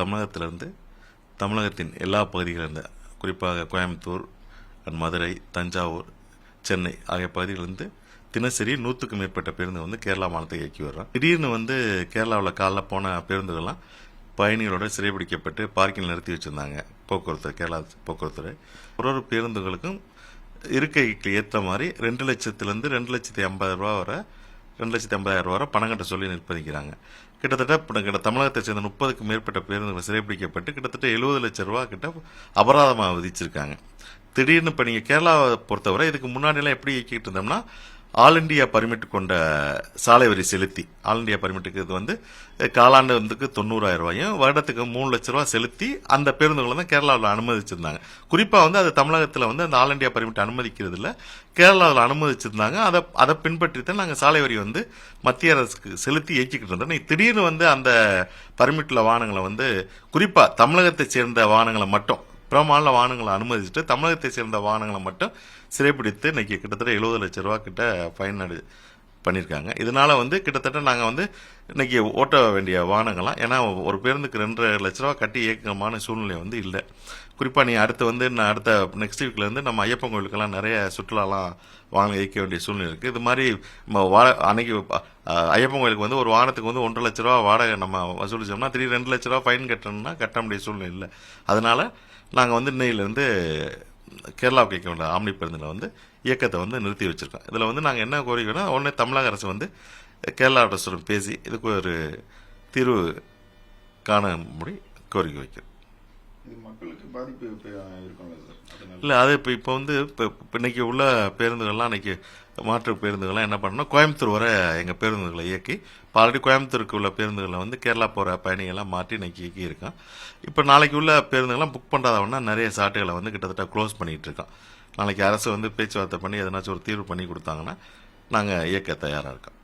தமிழகத்திலிருந்து தமிழகத்தின் எல்லா பகுதிகளிலிருந்து குறிப்பாக கோயம்புத்தூர் அண்ட் மதுரை தஞ்சாவூர் சென்னை ஆகிய பகுதிகளிலிருந்து தினசரி நூற்றுக்கும் மேற்பட்ட பேருந்து வந்து கேரளா மாநிலத்தை இயக்கி வர்றோம். திடீர்னு வந்து கேரளாவில் காலைல போன பேருந்துகள்லாம் பயணிகளோட சிறைபிடிக்கப்பட்டு பார்க்கிங் நிறுத்தி வச்சுருந்தாங்க. போக்குவரத்து கேரளா போக்குவரத்து ஒரு ஒரு பேருந்துகளுக்கும் இருக்கைக்கு ஏற்ற மாதிரி ரெண்டு லட்சத்துலேருந்து ரெண்டு லட்சத்தி ஐம்பது ரூபா வரை ரெண்டு லட்சத்தி ஐம்பதாயிரம் ரூபா பணம் கட்ட சொல்லி நிர்பந்திக்கிறாங்க கிட்டத்தட்ட கிட்ட தமிழகத்தை சேர்ந்த முப்பதுக்கும் மேற்பட்ட பேருந்துகள் சிறைப்பிடிக்கப்பட்டு கிட்டத்தட்ட எழுபது லட்சம் ரூபா கிட்ட அபராதமாக விதிச்சிருக்காங்க. திடீர்னு இப்போ நீங்கள் கேரளாவை பொறுத்தவரை இதுக்கு முன்னாடிலாம் எப்படி இயக்கிட்டு இருந்தோம்னா ஆல் இண்டியா பர்மிட் கொண்ட சாலை வரி செலுத்தி ஆல் இண்டியா பர்மிட்டுக்கு இது வந்து காலாண்டு வந்துக்கு தொண்ணூறாயிரம் ரூபாயும் வருடத்துக்கு மூணு லட்ச ரூபா செலுத்தி அந்த பேருந்துகளை தான் கேரளாவில் அனுமதிச்சிருந்தாங்க. குறிப்பாக வந்து அது தமிழகத்தில் வந்து அந்த ஆல் இண்டியா பர்மிட் அனுமதிக்கிறது கேரளாவில் அனுமதிச்சிருந்தாங்க. அதை அதை பின்பற்றி தான் நாங்கள் சாலை வரி வந்து மத்திய அரசுக்கு செலுத்தி இயக்கிக்கிட்டு இருந்தோம். திடீர்னு வந்து அந்த பர்மிட்டில் வாகனங்களை வந்து குறிப்பாக தமிழகத்தை சேர்ந்த வாகனங்களை மட்டும் பிற மாநில வாகனங்களை அனுமதிச்சுட்டு தமிழகத்தை சேர்ந்த வாகனங்களை மட்டும் சிறைப்பிடித்து இன்னைக்கு கிட்டத்தட்ட எழுபது லட்ச ரூபா கிட்ட ஃபைன் அடி பண்ணியிருக்காங்க இதனால வந்து கிட்டத்தட்ட நாங்கள் வந்து இன்னைக்கு ஓட்ட வேண்டிய வாகனங்கள்லாம் ஏன்னா ஒரு பேருந்துக்கு ரெண்டரை லட்ச ரூபா கட்டி இயக்கமான சூழ்நிலை வந்து இல்லை. குறிப்பாக நீ அடுத்து வந்து நான் அடுத்த நெக்ஸ்ட் வீக்லேருந்து நம்ம ஐயப்பன் கோயிலுக்கெல்லாம் நிறைய சுற்றுலாலாம் வாங்க இயக்க வேண்டிய சூழ்நிலை இருக்குது இது மாதிரி நம்ம வா- அன்னைக்கு ஐயப்பன் கோயிலுக்கு வந்து ஒரு வாரத்துக்கு வந்து ஒன்றரை லட்ச ரூபா வாடகை நம்ம வசூலிச்சோம்னா திடீர் ரெண்டு லட்ச ரூபா ஃபைன் கட்டணும்னா கட்ட வேண்டிய சூழ்நிலை இல்லை. அதனால் நாங்கள் வந்து இன்னையிலேருந்து கேரளாவுக்கு இயக்க வேண்டிய ஆம்னி பேருந்தில் வந்து இயக்கத்தை வந்து நிறுத்தி வச்சுருக்கோம். இதில் வந்து நாங்கள் என்ன கோரிக்கைனா உடனே தமிழக அரசு வந்து கேரளா அரசுடன் பேசி இதுக்கு ஒரு தீர்வு காணும்படி கோரிக்கை வைக்கிறோம். மக்களுக்கு பாதிப்பு இப்ப இருக்கும்ல சார். இல்லை அது இப்போ இப்போ வந்து இப்போ இப்போ இன்னைக்கு உள்ள பேருந்துகள்லாம் இன்னைக்கு மாற்று பேருந்துகள்லாம் என்ன பண்ணணும் கோயம்புத்தூர் வரை எங்கள் பேருந்துகளை இயக்கி இப்போ ஆல்ரெடி கோயம்புத்தூருக்கு உள்ள பேருந்துகளை வந்து கேரளா போகிற பயணிகள்லாம் மாற்றி இன்னைக்கு இயக்கி இருக்கோம் இப்போ நாளைக்கு உள்ள பேருந்துகள்லாம் புக் பண்ணாதவனா நிறைய சாட்டுகளை வந்து கிட்டத்தட்ட க்ளோஸ் பண்ணிட்டு இருக்கோம் நாளைக்கு அரசு வந்து பேச்சுவார்த்தை பண்ணி எதனாச்சும் ஒரு தீர்வு பண்ணி கொடுத்தாங்கன்னா நாங்கள் இயக்க தயாராக இருக்கோம்.